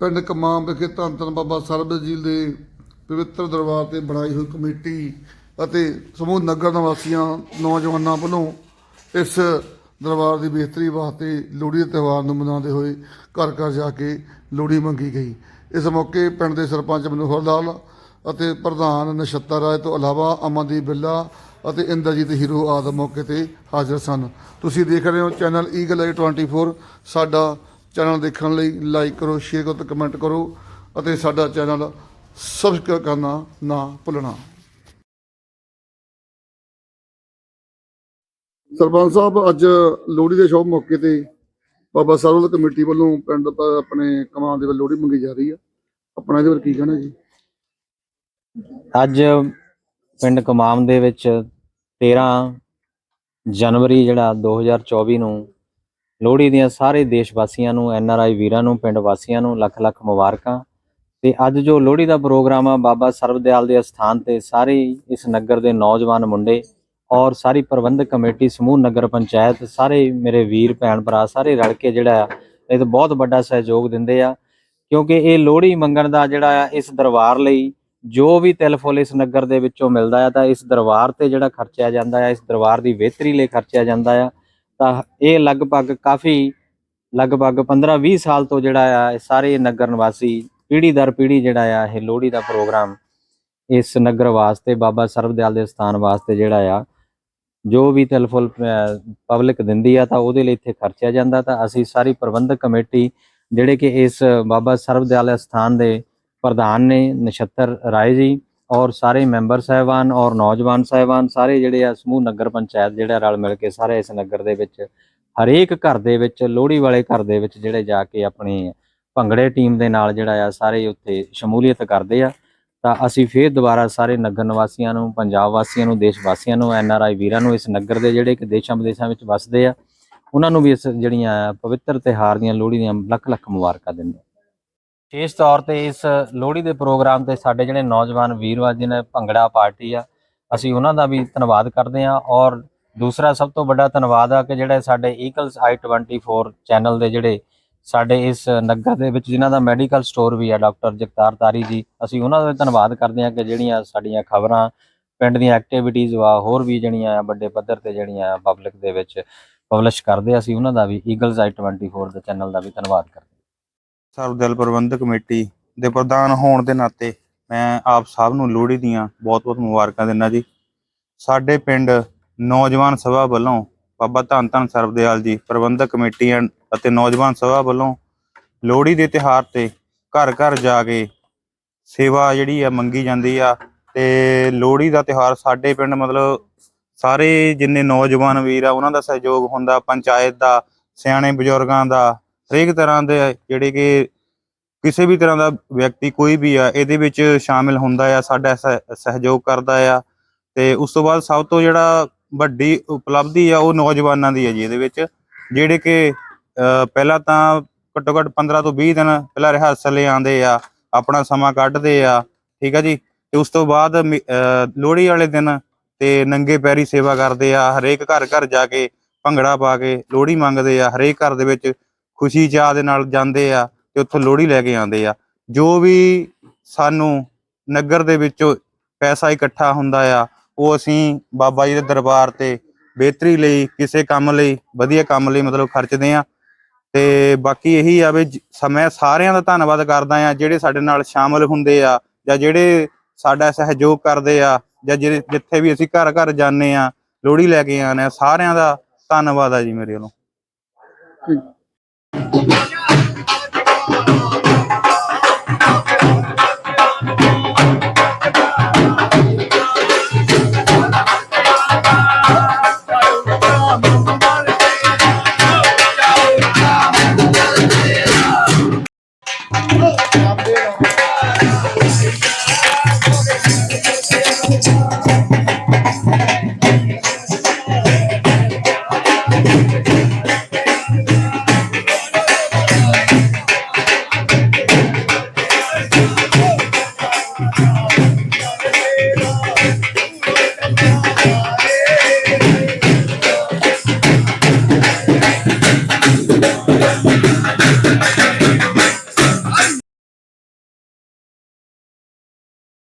ਪਿੰਡ ਕਮਾਮ ਵਿਖੇ ਧੰਨ ਧੰਨ ਬਾਬਾ ਸਰਬਜੀਤ ਦੇ ਪਵਿੱਤਰ ਦਰਬਾਰ ਤੇ ਬਣਾਈ ਹੋਈ ਕਮੇਟੀ ਅਤੇ ਸਮੂਹ ਨਗਰ ਨਿਵਾਸੀਆਂ ਨੌਜਵਾਨਾਂ ਵੱਲੋਂ ਇਸ ਦਰਬਾਰ ਦੀ ਬਿਹਤਰੀ ਵਾਸਤੇ ਲੋਹੜੀ ਦੇ ਤਿਉਹਾਰ ਨੂੰ ਮਨਾਉਂਦੇ ਹੋਏ ਘਰ ਘਰ ਜਾ ਕੇ ਲੋਹੜੀ ਮੰਗੀ ਗਈ। ਇਸ ਮੌਕੇ ਪਿੰਡ ਦੇ ਸਰਪੰਚ ਮਨੋਹਰ ਲਾਲ ਅਤੇ ਪ੍ਰਧਾਨ ਨਛੱਤਰ ਰਾਏ ਤੋਂ ਇਲਾਵਾ ਅਮਨਦੀਪ ਬਿੱਲਾ ਅਤੇ ਇੰਦਰਜੀਤ ਹੀਰੋ ਆਦਿ ਮੌਕੇ ਤੇ ਹਾਜ਼ਰ ਸਨ। ਤੁਸੀਂ ਦੇਖ ਰਹੇ ਹੋ ਚੈਨਲ ਈਗਲ ਆਈ 24 ਸਾਡਾ ਚੈਨਲ ਦੇਖਣ ਲਈ ਲਾਈਕ ਕਰੋ ਸ਼ੇਅਰ ਕਰੋ ਤੇ ਕਮੈਂਟ ਕਰੋ ਅਤੇ ਸਾਡਾ ਚੈਨਲ ਸਬਸਕ੍ਰਾਈਬ ਕਰਨਾ ਨਾ ਭੁੱਲਣਾ। ਸਰਪੰਚ ਸਾਹਿਬ ਅੱਜ ਲੋਹੜੀ ਦੇ ਸ਼ੁਭ ਮੌਕੇ ਤੇ ਬਾਬਾ ਸਰਵਲ ਕਮੇਟੀ ਵੱਲੋਂ ਪਿੰਡ ਪ- ਆਪਣੇ ਕਮਾਂ ਦੇ ਵੱਲ ਲੋਹੜੀ ਮੰਗੀ ਜਾ ਰਹੀ ਆ। ਆਪਣਾ ਇਹਦੇ ਬਾਰੇ ਕੀ ਕਹਿਣਾ ਜੀ? ਅੱਜ ਪਿੰਡ ਕਮਾਮ ਦੇ ਵਿੱਚ 13 ਜਨਵਰੀ ਜਿਹੜਾ 2024 ਨੂੰ ਲੋਹੜੀ ਦੀਆਂ ਸਾਰੇ ਦੇਸ਼ ਵਾਸੀਆਂ ਨੂੰ, ਐਨ ਆਰ ਆਈ ਵੀਰਾਂ ਨੂੰ, ਪਿੰਡ ਵਾਸੀਆਂ ਨੂੰ ਲੱਖ ਲੱਖ ਮੁਬਾਰਕਾਂ। ਤੇ ਅੱਜ ਜੋ ਲੋਹੜੀ ਦਾ ਪ੍ਰੋਗਰਾਮ ਆ, ਬਾਬਾ ਸਰਬਦਿਆਲ ਦੇ ਅਸਥਾਨ ਤੇ ਸਾਰੇ ਇਸ ਨਗਰ ਦੇ ਨੌਜਵਾਨ ਮੁੰਡੇ ਔਰ ਸਾਰੀ ਪ੍ਰਬੰਧਕ ਕਮੇਟੀ, ਸਮੂਹ ਨਗਰ ਪੰਚਾਇਤ, ਸਾਰੇ ਮੇਰੇ ਵੀਰ, ਭੈਣ ਭਰਾ, ਸਾਰੇ ਰਲ ਕੇ ਜਿਹੜਾ ਆ, ਇਹ ਤਾਂ ਬਹੁਤ ਵੱਡਾ ਸਹਿਯੋਗ ਦਿੰਦੇ ਆ। ਕਿਉਂਕਿ ਇਹ ਲੋਹੜੀ ਮੰਗਣ ਦਾ ਜਿਹੜਾ ਆ, ਇਸ ਦਰਬਾਰ ਲਈ ਜੋ ਵੀ ਤਿਲ ਫੁੱਲ ਇਸ ਨਗਰ ਦੇ ਵਿੱਚੋਂ ਮਿਲਦਾ ਆ, ਤਾਂ ਇਸ ਦਰਬਾਰ ਤੇ ਜਿਹੜਾ ਖਰਚਿਆ ਜਾਂਦਾ ਆ, ਇਸ ਦਰਬਾਰ ਦੀ ਬਿਹਤਰੀ ਲਈ ਖਰਚਿਆ ਜਾਂਦਾ ਆ। ਤਾਂ ਇਹ ਲਗਭਗ ਕਾਫੀ ਲਗਭਗ 15-20 ਸਾਲ ਤੋਂ ਜਿਹੜਾ ਆ, ਇਹ ਸਾਰੇ ਨਗਰ ਨਿਵਾਸੀ ਪੀੜ੍ਹੀ ਦਰ ਪੀੜ੍ਹੀ ਜਿਹੜਾ ਆ, ਇਹ ਲੋਹੜੀ ਦਾ ਪ੍ਰੋਗਰਾਮ ਇਸ ਨਗਰ ਵਾਸਤੇ, ਬਾਬਾ ਸਰਬਦਿਆਲ ਦੇ ਸਥਾਨ ਵਾਸਤੇ ਜਿਹੜਾ ਆ, ਜੋ ਵੀ ਤਿਲ ਫੁੱਲ ਪਬਲਿਕ ਦਿੰਦੀ ਆ ਤਾਂ ਉਹਦੇ ਲਈ ਇੱਥੇ ਖਰਚਿਆ ਜਾਂਦਾ। ਤਾਂ ਅਸੀਂ ਸਾਰੀ ਪ੍ਰਬੰਧਕ ਕਮੇਟੀ ਜਿਹੜੇ ਕਿ ਇਸ ਬਾਬਾ ਸਰਬਦਿਆਲ ਸਥਾਨ ਦੇ ਪ੍ਰਧਾਨ ਨੇ, ਨਛੱਤਰ ਰਾਏ ਜੀ ਔਰ ਸਾਰੇ ਮੈਂਬਰ ਸਾਹਿਬਾਨ ਔਰ ਨੌਜਵਾਨ ਸਾਹਿਬਾਨ, ਸਾਰੇ ਜਿਹੜੇ ਆ ਸਮੂਹ ਨਗਰ ਪੰਚਾਇਤ ਜਿਹੜਾ ਰਲ ਮਿਲ ਕੇ ਸਾਰੇ ਇਸ ਨਗਰ ਦੇ ਵਿੱਚ, ਹਰੇਕ ਘਰ ਦੇ ਵਿੱਚ, ਲੋਹੜੀ ਵਾਲੇ ਘਰ ਦੇ ਵਿੱਚ ਜਿਹੜੇ ਜਾ ਕੇ ਆਪਣੀ ਭੰਗੜੇ ਟੀਮ ਦੇ ਨਾਲ ਜਿਹੜਾ ਆ ਸਾਰੇ ਉੱਥੇ ਸ਼ਮੂਲੀਅਤ ਕਰਦੇ ਆ। ਤਾਂ ਅਸੀਂ ਫੇਰ ਦੁਬਾਰਾ ਸਾਰੇ ਨਗਰ ਨਿਵਾਸੀਆਂ ਨੂੰ, ਪੰਜਾਬ ਵਾਸੀਆਂ ਨੂੰ, ਦੇਸ਼ ਵਾਸੀਆਂ ਨੂੰ, ਐਨ ਆਰ ਆਈ ਵੀਰਾਂ ਨੂੰ ਇਸ ਨਗਰ ਦੇ ਜਿਹੜੇ ਕਿ ਦੇਸ਼ਾਂ ਵਿਦੇਸ਼ਾਂ ਵਿੱਚ ਵੱਸਦੇ ਆ, ਉਹਨਾਂ ਨੂੰ ਵੀ ਇਸ ਜਿਹੜੀਆਂ ਪਵਿੱਤਰ ਤਿਹਾਰ ਦੀਆਂ ਲੋਹੜੀ ਦੀਆਂ ਲੱਖ ਲੱਖ ਮੁਬਾਰਕਾਂ ਦਿੰਦੇ ਹਾਂ। ਵਿਸ਼ੇਸ਼ ਤੌਰ ਤੇ ਇਸ ਲੋਹੜੀ ਦੇ ਪ੍ਰੋਗਰਾਮ ਤੇ ਸਾਡੇ ਜਿਹੜੇ ਨੌਜਵਾਨ ਵੀਰਵਾਰ ਜਿਹਨੇ ਭੰਗੜਾ ਪਾਰਟੀ ਆ, ਅਸੀਂ ਉਹਨਾਂ ਦਾ ਵੀ ਧੰਨਵਾਦ ਕਰਦੇ ਹਾਂ ਔਰ ਦੂਸਰਾ ਸਭ ਤੋਂ ਵੱਡਾ ਧੰਨਵਾਦ ਆ ਕਿ ਜਿਹੜੇ ਸਾਡੇ ਈਗਲਸ ਆਈ 24 ਚੈਨਲ ਦੇ ਜਿਹੜੇ ਸਾਡੇ ਇਸ ਨਗਰ ਦੇ ਵਿੱਚ ਜਿਨ੍ਹਾਂ ਦਾ ਮੈਡੀਕਲ ਸਟੋਰ ਵੀ ਆ, ਡਾਕਟਰ ਜਗਤਾਰ ਤਾਰੀ ਜੀ, ਅਸੀਂ ਉਹਨਾਂ ਦਾ ਵੀ ਧੰਨਵਾਦ ਕਰਦੇ ਹਾਂ ਕਿ ਜਿਹੜੀਆਂ ਸਾਡੀਆਂ ਖਬਰਾਂ, ਪਿੰਡ ਦੀਆਂ ਐਕਟੀਵਿਟੀਜ਼ ਵਾ, ਹੋਰ ਵੀ ਜਿਹੜੀਆਂ ਵੱਡੇ ਪੱਧਰ ਤੇ ਜਿਹੜੀਆਂ ਪਬਲਿਕ ਦੇ ਵਿੱਚ ਪਬਲਿਸ਼ ਕਰਦੇ ਅਸੀਂ ਉਹਨਾਂ ਦਾ ਵੀ ਈਗਲਸ ਆਈ 24 ਦੇ ਚੈਨਲ ਦਾ ਵੀ ਧੰਨਵਾਦ ਕਰਦੇ ਹਾਂ। ਪ੍ਰਬੰਧਕ ਕਮੇਟੀ ਦੇ ਪ੍ਰਧਾਨ ਹੋਣ ਦੇ ਨਾਤੇ ਮੈਂ ਆਪ ਸਭ ਨੂੰ ਲੋਹੜੀ ਦੀਆਂ ਬਹੁਤ-ਬਹੁਤ ਮੁਬਾਰਕਾਂ ਦਿੰਦਾ ਜੀ ਸਾਡੇ ਪਿੰਡ ਨੌਜਵਾਨ ਸਭਾ ਵੱਲੋਂ ਬਾਬਾ ਧੰਨ ਧੰਨ ਸਰਬਦਿਆਲ ਜੀ ਪ੍ਰਬੰਧਕ ਕਮੇਟੀ ਐਂਡ- ਅਤੇ ਨੌਜਵਾਨ ਸਭਾ ਵੱਲੋਂ ਲੋਹੜੀ ਦੇ ਤਿਹਾਰ ਤੇ ਘਰ ਘਰ ਜਾ ਕੇ ਸੇਵਾ ਜਿਹੜੀ ਆ ਮੰਗੀ ਜਾਂਦੀ ਆ, ਤੇ ਲੋਹੜੀ ਦਾ ਤਿਹਾਰ ਸਾਡੇ ਪਿੰਡ ਮਤਲਬ ਸਾਰੇ ਜਿੰਨੇ ਨੌਜਵਾਨ ਵੀਰ ਆ, ਉਹਨਾਂ ਦਾ ਸਹਿਯੋਗ ਹੁੰਦਾ, ਪੰਚਾਇਤ ਦਾ, ਸਿਆਣੇ ਬਜ਼ੁਰਗਾਂ ਦਾ ਹਰੇਕ ਤਰ੍ਹਾਂ ਦੇ ਜਿਹੜੇ ਕਿ ਕਿਸੇ ਵੀ ਤਰ੍ਹਾਂ ਦਾ ਵਿਅਕਤੀ ਕੋਈ ਵੀ ਆ, ਇਹਦੇ ਵਿੱਚ ਸ਼ਾਮਿਲ ਹੁੰਦਾ ਆ, ਸਾਡਾ ਸਹਿ- ਸਹਿਯੋਗ ਕਰਦਾ ਆ। ਤੇ ਉਸ ਤੋਂ ਬਾਅਦ ਸਭ ਤੋਂ ਜਿਹੜਾ ਵੱਡੀ ਉਪਲਬਧੀ ਆ, ਉਹ ਨੌਜਵਾਨਾਂ ਦੀ ਹੈ ਜੀ ਇਹਦੇ ਵਿੱਚ, ਜਿਹੜੇ ਕਿ ਪਹਿਲਾਂ ਤਾਂ ਘੱਟੋ ਘੱਟ 15 ਤੋਂ 20 ਦਿਨ ਪਹਿਲਾਂ ਰਿਹਰਸਲ ਆਉਂਦੇ ਆ, ਆਪਣਾ ਸਮਾਂ ਕੱਢਦੇ ਆ, ਠੀਕ ਆ ਜੀ। ਤੇ ਉਸ ਤੋਂ ਬਾਅਦ ਲੋਹੜੀ ਵਾਲੇ ਦਿਨ ਤੇ ਨੰਗੇ ਪੈਰੀ ਸੇਵਾ ਕਰਦੇ ਆ, ਹਰੇਕ ਘਰ ਘਰ ਜਾ ਕੇ ਭੰਗੜਾ ਪਾ ਕੇ ਲੋਹੜੀ ਮੰਗਦੇ ਆ, ਹਰੇਕ ਘਰ ਦੇ ਵਿੱਚ ਖੁਸ਼ੀ ਚਾਹ ਦੇ ਨਾਲ ਜਾਂਦੇ ਆ ਤੇ ਉੱਥੋਂ ਲੋਹੜੀ ਲੈ ਕੇ ਆਉਂਦੇ ਆ। ਜੋ ਵੀ ਸਾਨੂੰ ਨਗਰ ਦੇ ਵਿੱਚੋਂ ਪੈਸਾ ਇਕੱਠਾ ਹੁੰਦਾ ਆ, ਉਹ ਅਸੀਂ ਬਾਬਾ ਜੀ ਦੇ ਦਰਬਾਰ ਤੇ ਬਿਹਤਰੀ ਲਈ, ਕਿਸੇ ਕੰਮ ਲਈ, ਵਧੀਆ ਕੰਮ ਲਈ ਮਤਲਬ ਖਰਚਦੇ ਆ। ਤੇ ਬਾਕੀ ਇਹੀ ਆ ਵੀ ਜ- ਮੈਂ ਸਾਰਿਆਂ ਦਾ ਧੰਨਵਾਦ ਕਰਦਾ ਆ ਜਿਹੜੇ ਸਾਡੇ ਨਾਲ ਸ਼ਾਮਲ ਹੁੰਦੇ ਆ ਜਾਂ ਜਿਹੜੇ ਸਾਡਾ ਸਹਿਯੋਗ ਕਰਦੇ ਆ ਜਾਂ ਜਿਹੜੇ ਜਿੱਥੇ ਵੀ ਅਸੀਂ ਘਰ ਘਰ ਜਾਂਦੇ ਆ, ਲੋਹੜੀ ਲੈ ਕੇ ਆਉਂਦੇ ਆ, ਸਾਰਿਆਂ ਦਾ ਧੰਨਵਾਦ ਆ ਜੀ ਮੇਰੇ ਵੱਲੋਂ। Thank you.